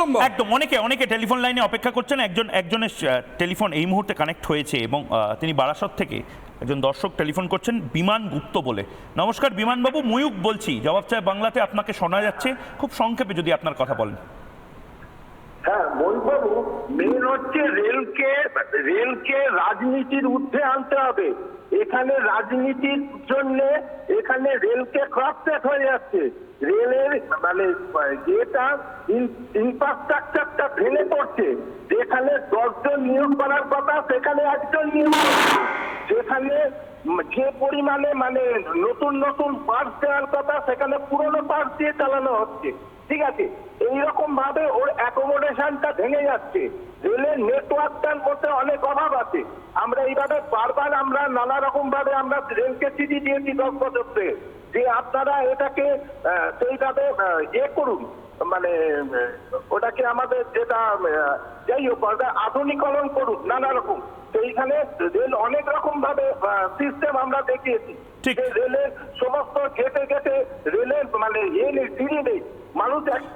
অসম্ভব একদম, অনেকে অনেকে টেলিফোন লাইনে অপেক্ষা করছেন, একজন, একজনের টেলিফোন এই মুহূর্তে কানেক্ট হয়েছে এবং তিনি বারাসত থেকে একজন দর্শক টেলিফোন করছেন, বিমান গুপ্ত বলে। নমস্কার বিমানবাবু ময়ূক বলছি। জবাব চায় বাংলাতে আপনাকে শোনা যাচ্ছে। খুব সংক্ষেপে যদি আপনার কথা বলেন। হ্যাঁ মেন হচ্ছে রেলকে রেলকে রাজনীতির ঊর্ধ্বে আনতে হবে। এখানে রাজনীতির জন্য এখানে রেলকে ক্রাফটেড হয়ে যাচ্ছে। রেলের মানে যেটা ইনফ্রাস্ট্রাকচারটা ভেঙে পড়ছে। যেখানে দশজন নিয়োগ করার কথা, সেখানে একজন নিয়োগ যেখানে যে পরিমাণে মানে নতুন নতুন পার্স দেওয়ার কথা, সেখানে পুরনো পার্স দিয়ে চালানো হচ্ছে। ঠিক আছে? এইরকম ভাবে ওর অ্যাকোমোডেশনটা ভেঙে যাচ্ছে। রেলের নেটওয়ার্কটার মধ্যে অনেক অভাব আছে। আমরা এইভাবে বারবার আমরা নানা রকম ভাবে আমরা রেলকে চিঠি দিয়েছি দশ বছর যে আপনারা এটাকে সেইভাবে ইয়ে করুন। মানে ওটাকে আমাদের যেটা যাই হোক আধুনিকরণ করুন নানা রকম সেইখানে রেল অনেক রকম ভাবে সিস্টেম আমরা দেখিয়েছি। ঠিক। রেলের সমস্ত গেটে গেটে রেলের মানে ইয়ে নেই সিঁড়ি নেই।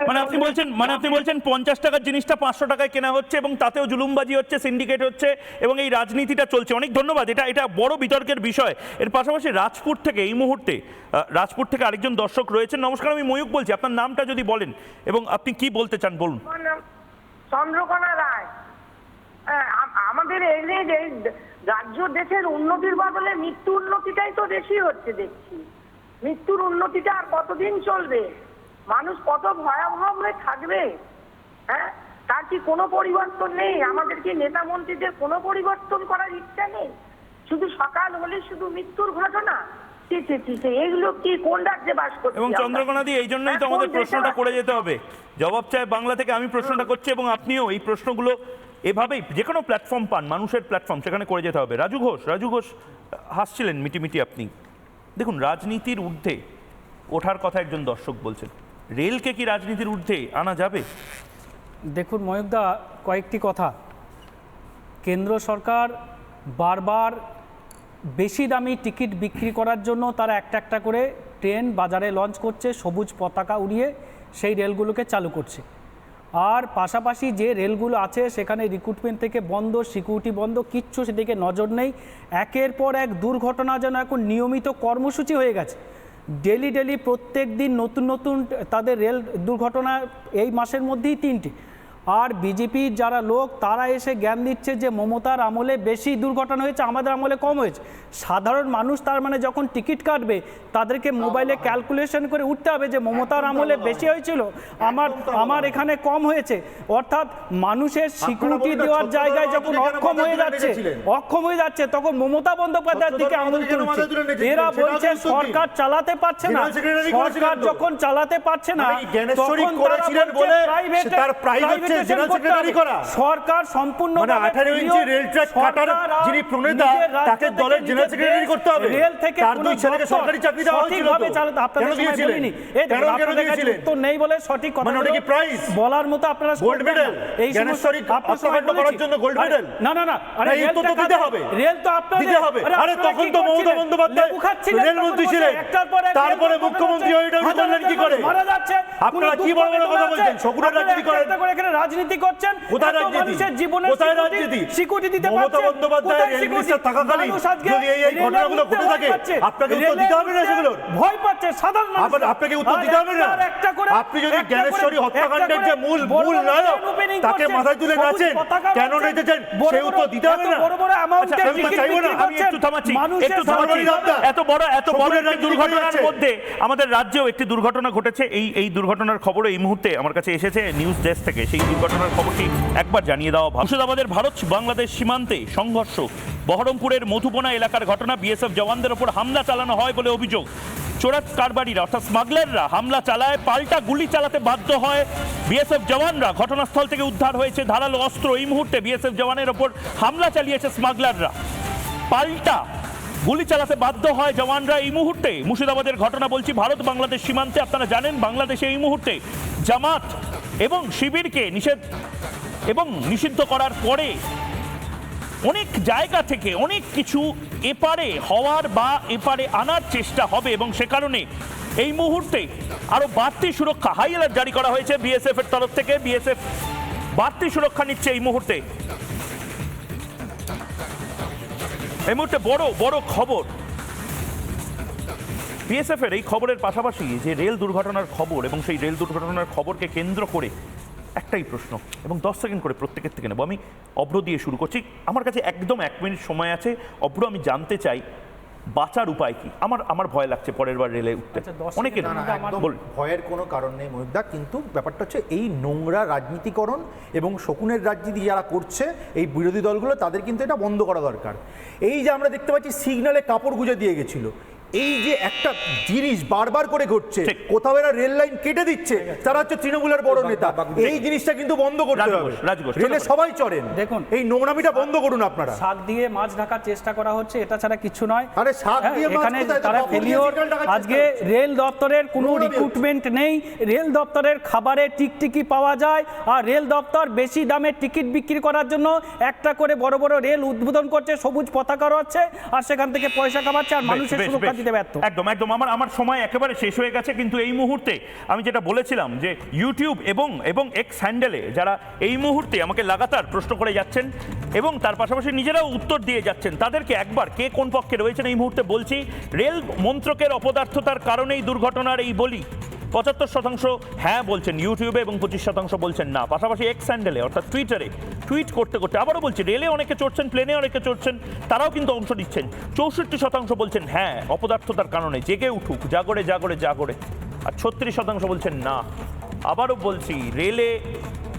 মানে আপনি বলছেন মানে আপনি বলছেন পঞ্চাশ টাকার জিনিসটা পাঁচশো টাকায় কেনা হচ্ছে এবং তাতেও জুলুমবাজি হচ্ছে সিন্ডিকেট হচ্ছে এবং এই রাজনীতিটা চলছে। অনেক ধন্যবাদ এটা এটা বড় বিতর্কের বিষয়। এর পাশাপাশি রাজপুর থেকে এই মুহূর্তে রাজপুর থেকে আরেকজন দর্শক রয়েছেন। নমস্কার আমি ময়ূক বলছি আপনার নামটা যদি বলেন এবং আপনি কি বলতে চান বলুন। চন্দ্রকোনা রায়। আমাদের এই যে রাজ্য দেশের উন্নতির বদলে মৃত্যু উন্নতিটাই তো বেশি হচ্ছে দেখছি। মৃত্যুর উন্নতিটা আর কতদিন চলবে? মানুষ কত ভয়াবহ হয়ে থাকবে? হ্যাঁ তার কি কোনো পরিবর্তন নেই? আমাদের কি নেতা মন্ত্রীদের কোনো পরিবর্তন করার ইচ্ছা নেই? শুধু সকাল হলে শুধু মৃত্যুর ঘটনা? ছি, ছি, ছি, ছি, এগুলো কি কোন রাজ্যে বাস করছি এবং আমরা? চন্দ্রকোনাদি এই জন্যই তো হ্যাঁ, আমাদের প্রশ্নটা করে যেতে হবে। জবাব চায় বাংলা থেকে আমি প্রশ্নটা করছি এবং আপনিও এই প্রশ্নগুলো এভাবেই যে কোনো প্ল্যাটফর্ম পান, মানুষের প্ল্যাটফর্ম সেখানে করে যেতে হবে। রাজু ঘোষ রাজু ঘোষ, হাসছিলেন মিটিমিটি আপনি। দেখুন, রাজনীতির ঊর্ধ্বে ওঠার কথা একজন দর্শক বলছেন। রেলকে কি রাজনীতির ঊর্ধ্বে আনা যাবে? দেখুন ময়ূকদা কয়েকটি কথা। কেন্দ্র সরকার বারবার বেশি দামি টিকিট বিক্রি করার জন্য তারা একটা একটা করে ট্রেন বাজারে লঞ্চ করছে, সবুজ পতাকা উড়িয়ে সেই রেলগুলোকে চালু করছে। আর পাশাপাশি যে রেলগুলো আছে, সেখানে রিক্রুটমেন্ট থেকে বন্ধ সিকিউরিটি বন্ধ, কিচ্ছু সেদিকে নজর নেই। একের পর এক দুর্ঘটনা যেন এখন নিয়মিত কর্মসূচি হয়ে গেছে। ডেলি ডেলি প্রত্যেক দিন নতুন নতুন তাদের রেল দুর্ঘটনা এই মাসের মধ্যেই তিনটে। আর বিজেপির যারা লোক তারা এসে জ্ঞান দিচ্ছে যে মমতার আমলে বেশি দুর্ঘটনা হয়েছে আমাদের আমলে কম হয়েছে সাধারণ মানুষ তার মানে যখন টিকিট কাটবে তাদেরকে মোবাইলে ক্যালকুলেশন করে উঠতে হবে যে মমতার আমলে বেশি হয়েছিল আমার আমার এখানে কম হয়েছে অর্থাৎ মানুষের সিকিউরিটি দেওয়ার জায়গায় যখন অক্ষম হয়ে যাচ্ছে অক্ষম হয়ে যাচ্ছে তখন মমতা বন্দ্যোপাধ্যায়ের দিকে আঙুল তুলছে? এরা বলছে। সরকার চালাতে পারছে না সরকার যখন চালাতে পারছে না তখন তারা বলছে বলে private- হবে। করা। সরকার সম্পূর্ণ মানে 18 ইঞ্চি রেল ট্র্যাক কাটার যিনি প্রণেতা, তাকে দলের জেনারেল সেক্রেটারি করতে হবে। রেল থেকে তার দুই ছেলেকে সরকারি চাকরি দেওয়া হয়েছিল তো। চালাতে আপনাদের সময়? বলিনি। এই দেখুন, কেন- কেন আপনাদের কাছে দিয়েছিলেন? উত্তর নেই বলে সঠিক কথা মানে ওটা কি prize? বলার মতো আপনারা গোল্ড মেডেল এই করার জন্য গোল্ড মেডেল না না না আরে তো দিতে হবে রেল তো আপনাদের দিতে হবে আরে তখন তো মমতা বন্দ্যোপাধ্যায় রেলমন্ত্রী ছিলেন তারপরে মুখ্যমন্ত্রী হয়ে এটা উনি করলেন কি করে মারা যাচ্ছে আপনারা কি বড় বড় কথা বলছেন আপনারা রাজনীতি করেন রাজনীতি করছেন কোথায় এত রাজনীতি? কোথায় security দিতে মমতা বন্দ্যোপাধ্যায় কোথায় রেল মিনিস্টার থাকাকালীন যদি এই এই ঘটনাগুলো ঘটে ভয় থাকে। আপনাকে উত্তর দিতে হবে না সেগুলোর। ভয় পাচ্ছে সাধারণ মানুষ আপনাকে উত্তর দিতে হবে না। আপনি যদি জ্ঞানেশ্বরী হত্যাকাণ্ডের যে মূল মূল নায়ক তাকে মাথায় তুলে নাচেন কেন বাঁধছেন, নেচেছেন সেই উত্তর দিতে হবে না। বড় বড় আচ্ছা, আমি চাইব না, আমি একটু। থামাচ্ছি। একটু থামাচ্ছি। এত বড় এত বড় একটি দুর্ঘটনার মধ্যে আমাদের রাজ্যেও একটি দুর্ঘটনা ঘটেছে। এই এই দুর্ঘটনার খবর এই মুহূর্তে আমার কাছে এসেছে। নিউজ ডেস্ক থেকে সেই দুর্ঘটনার খবরটি একবার জানিয়ে দেওয়া মুর্শিদাবাদের ভারত বাংলাদেশ সীমান্তে সংঘর্ষ। বহরমপুরের মধুবনা এলাকার ঘটনা, বিএসএফ জওয়ানদের ওপর হামলা চালানো হয় বলে অভিযোগ। চোরাত কারবারিরা, অর্থাৎ স্মাগলাররা হামলা চালায়, পাল্টা গুলি চালাতে বাধ্য হয়। বিএসএফ জওয়ানরা ঘটনাস্থল থেকে উদ্ধার হয়েছে ধারালো অস্ত্র। এই মুহূর্তে বিএসএফ জওয়ানের ওপর হামলা চালিয়েছে স্মাগলাররা। পাল্টা গুলি চালাতে বাধ্য হয় জওয়ানরা। এই মুহূর্তে মুর্শিদাবাদের ঘটনা বলছি ভারত বাংলাদেশ সীমান্তে। আপনারা জানেন বাংলাদেশে এই মুহূর্তে জামাত এবং শিবিরকে নিষেধ এবং নিষিদ্ধ করার পরে অনেক জায়গা থেকে অনেক কিছু এপারে হওয়ার বা এপারে আনার চেষ্টা হবে এবং সে কারণে এই মুহূর্তে আরও বাড়তি সুরক্ষা হাই অ্যালার্ট জারি করা হয়েছে বিএসএফ এর তরফ থেকে। বিএসএফ বাড়তি সুরক্ষা নিচ্ছে এই মুহূর্তে। এই মুহূর্তে বড় বড় খবর। বিএসএফ এর এই খবরের পাশাপাশি যে রেল দুর্ঘটনার খবর এবং সেই রেল দুর্ঘটনার খবরকে কেন্দ্র করে একটাই প্রশ্ন এবং দশ সেকেন্ড করে প্রত্যেকের থেকে নেব। আমি অভ্র দিয়ে শুরু করছি। আমার কাছে একদম এক মিনিট সময় আছে। অভ্র আমি জানতে চাই বাঁচার উপায় কি? আমার আমার ভয় লাগছে পরের বার রেলে উঠতে। আচ্ছা, বল। ভয়ের কোনো কারণ নেই মহিবদা কিন্তু ব্যাপারটা হচ্ছে এই নোংরা রাজনীতিকরণ এবং শকুনের রাজনীতি যারা করছে এই বিরোধী দলগুলো তাদের কিন্তু এটা বন্ধ করা দরকার। এই যে আমরা দেখতে পাচ্ছি সিগনালে কাপড় গুজে দিয়ে গেছিল। এই যে একটা জিনিস বারবার করে ঘটছে কোথাও এরা রেল লাইন কেটে দিচ্ছে তারা হচ্ছে তৃণমূলের বড় নেতা। এই জিনিসটা কিন্তু বন্ধ করতে হবে। রেলে সবাই চড়েন। দেখুন। এই নোংরামিটা বন্ধ করুন আপনারা। শাক দিয়ে মাছ ঢাকার চেষ্টা করা হচ্ছে এটা ছাড়া কিছু নয়। আরে শাক হ্যাঁ, দিয়ে মাছ এখানে তারা ফেলিওর আজকে রেল দপ্তরের কোনো রিক্রুটমেন্ট নেই। রেল দপ্তরের খাবারে টিকটিকি পাওয়া যায় আর রেল দপ্তর বেশি দামে টিকিট বিক্রি করার জন্য একটা করে বড় বড় রেল উদ্বোধন করছে সবুজ পতাকা রচ্ছে আর সেখান থেকে পয়সা কামাচ্ছে আর মানুষের সুরক্ষা। দিতে ব্যর্থ। একদম একদম। আমার আমার সময় একেবারে শেষ হয়ে গেছে, কিন্তু এই মুহূর্তে আমি যেটা বলেছিলাম যে ইউটিউব এবং এবং এক্স হ্যান্ডেলে যারা এই মুহূর্তে আমাকে লাগাতার প্রশ্ন করে যাচ্ছেন এবং তার পাশাপাশি নিজেরাও উত্তর দিয়ে যাচ্ছেন, তাদেরকে একবার কে কোন পক্ষে রয়েছেন এই মুহূর্তে বলছি। রেল মন্ত্রকের অপদার্থতার কারণেই দুর্ঘটনার এই বলি। পঁচাত্তর শতাংশ হ্যাঁ বলছেন ইউটিউবে এবং পঁচিশ শতাংশ বলছেন না। পাশাপাশি এক্স হ্যান্ডেলে অর্থাৎ টুইটারে টুইট করতে করতে আবারও বলছি রেলে অনেকে চড়ছেন প্লেনে অনেকে চড়ছেন, তারাও কিন্তু অংশ নিচ্ছেন। চৌষট্টি শতাংশ বলছেন হ্যাঁ অপদার্থতার কারণে, জেগে উঠুক জাগরে জাগরে জাগরে আর ছত্রিশ শতাংশ বলছেন না। আবারও বলছি রেলে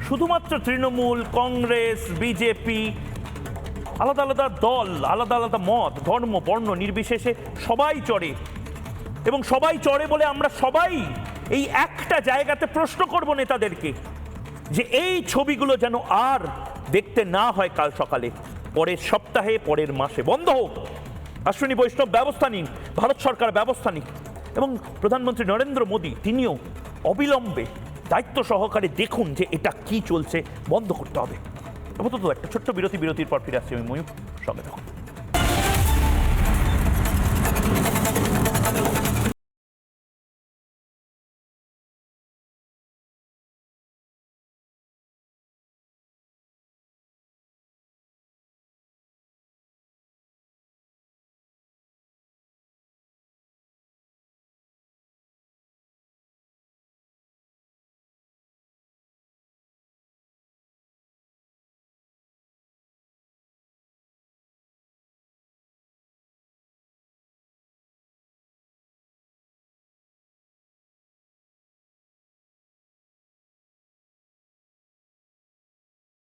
শুধুমাত্র তৃণমূল, কংগ্রেস বিজেপি আলাদা আলাদা দল, আলাদা আলাদা মত, ধর্ম, বর্ণ নির্বিশেষে সবাই চড়ে। এবং সবাই চড়ে বলে আমরা সবাই এই একটা জায়গাতে প্রশ্ন করব নেতাদেরকে যে এই ছবিগুলো যেন আর দেখতে না হয় কাল সকালে, পরের সপ্তাহে, পরের মাসে। বন্ধ হোক। অশ্বিনী বৈষ্ণব ব্যবস্থা নিন, ভারত সরকার ব্যবস্থা নিক। এবং প্রধানমন্ত্রী নরেন্দ্র মোদী, তিনিও অবিলম্বে দায়িত্ব সহকারে দেখুন যে এটা কি চলছে, বন্ধ করতে হবে। আপাতত একটা ছোট্ট বিরতি, বিরতির পর ফিরে আসছি আমি ময়ূর সঙ্গে থাকুন।